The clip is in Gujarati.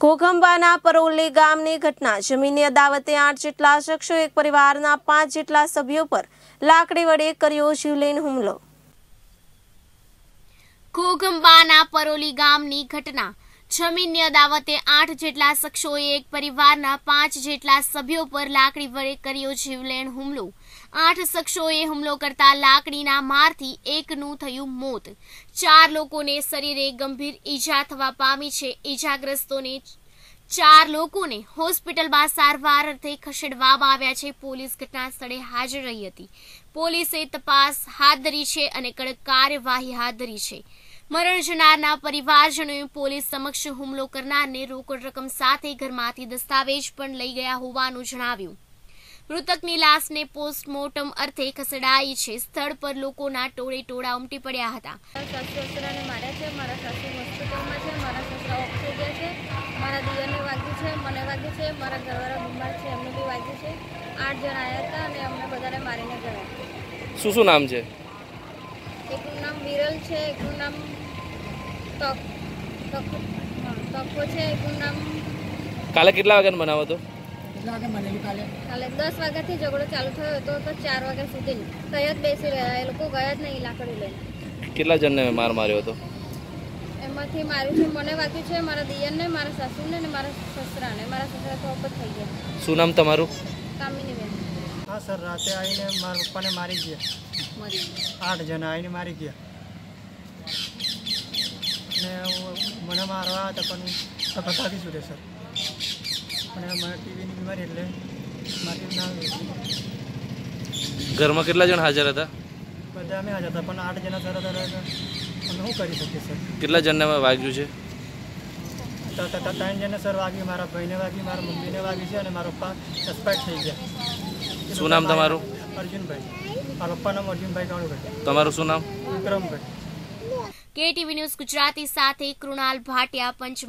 ઘોઘંબાના પરોલી ગામની ઘટના. જમીનની અદાવતે આઠ જેટલા શખ્સો, એક પરિવારના પાંચ જેટલા સભ્યો પર લાકડી વડે કર્યો જીવલેણ હુમલો. ઘોઘંબાના પરોલી ગામની ઘટના. જમીનની અદાવતે આઠ જેટલા શખ્સોએ એક પરિવારના પાંચ જેટલા સભ્યો પર લાકડી વડે કર્યો જીવલેણ હુમલો. આઠ શખ્સોએ હુમલો કરતા લાકડીના મારથી એકનું થયું મોત. ચાર લોકોને શરીરે ગંભીર ઈજા થવા પામી છે. ઈજાગ્રસ્તોને ચાર લોકોને હોસ્પિટલમાં સારવાર અર્થે ખસેડવામાં આવ્યા છે. પોલીસ ઘટના સ્થળે હાજર રહી હતી. પોલીસે તપાસ હાથ ધરી છે અને કડક કાર્યવાહી હાથ ધરી છે. મરણ જનારના પરિવારજનોએ પોલીસ સમક્ષ હુમલો કરનારને રોકડ રકમ સાથે ઘરમાંથી દસ્તાવેજ પણ લઈ ગયા હોવાનું જણાવ્યું. મૃતકની લાશને પોસ્ટમોર્ટમ અર્થે ખસેડાઈ છે. સ્થળ પર લોકોના ટોળે ટોળા ઉમટી પડ્યા હતા. મારા સાસુ સસરાને માર્યા છે. મારા સાસુ હોસ્પિટલમાં છે. મારા સસરા ઓફ થઈ ગયા છે. મારા દિયરને વાગ્યું છે. મને વાગ્યું છે. મારા ઘરવાળા બીમાર છે. એમને બી વાગ્યું છે. આઠ જણ આવ્યા હતા અને અમને બધાને મારીને ગયા. શું શું નામ છે? વિરલ છે એકનું નામ તક તકો છે એકનું નામ કાલે કેટલા વાગ્યાનો બનાવ હતો કાલે? દસ વાગ્યાથી ઝઘડો ચાલુ થયો હતો તો ચાર વાગ્યા સુધી કઈ જ બેસી રહ્યા. એ લોકો ગયા જ નહીં લાકડી લઈને. કેટલા જણને માર માર્યો હતો? એમાંથી માર્યું છે મને વાગ્યું છે મારા દિયરને મારા સાસુને ને મારા સસરાને. મારા સસરા તો અપત થઈ ગયા. શું નામ તમારું? કામિની બેન. હા સર રાતે આવીને મારા પપ્પાને મારી ગયા. આઠ જણા આવીને મારી ગયા ને મને મારવા હતા પણ હું ભગાવી સર અને મને ટીવીની બીમારી એટલે મારી ના ઘરમાં કેટલા જણ હાજર હતા? બધા અમે હાજર હતા પણ આઠ જણા સર હતા પણ હું કરી શકીએ સર? કેટલા જણને વાગ્યું છે? ત્રણ જણને સર વાગી મારા ભાઈને વાગી મારા મમ્મીને વાગી છે અને મારા પપ્પા એક્સપાયર થઈ ગયા. શું નામ તમારું? અર્જુનભાઈ. મારા પપ્પાનું નામ અર્જુનભાઈ કાળુભાઈ તમારું શું નામ? વિક્રમભાઈ. કેટીવી ન્યૂઝ ગુજરાતી સાથે કૃણાલ ભાટિયા પંચમહાલ.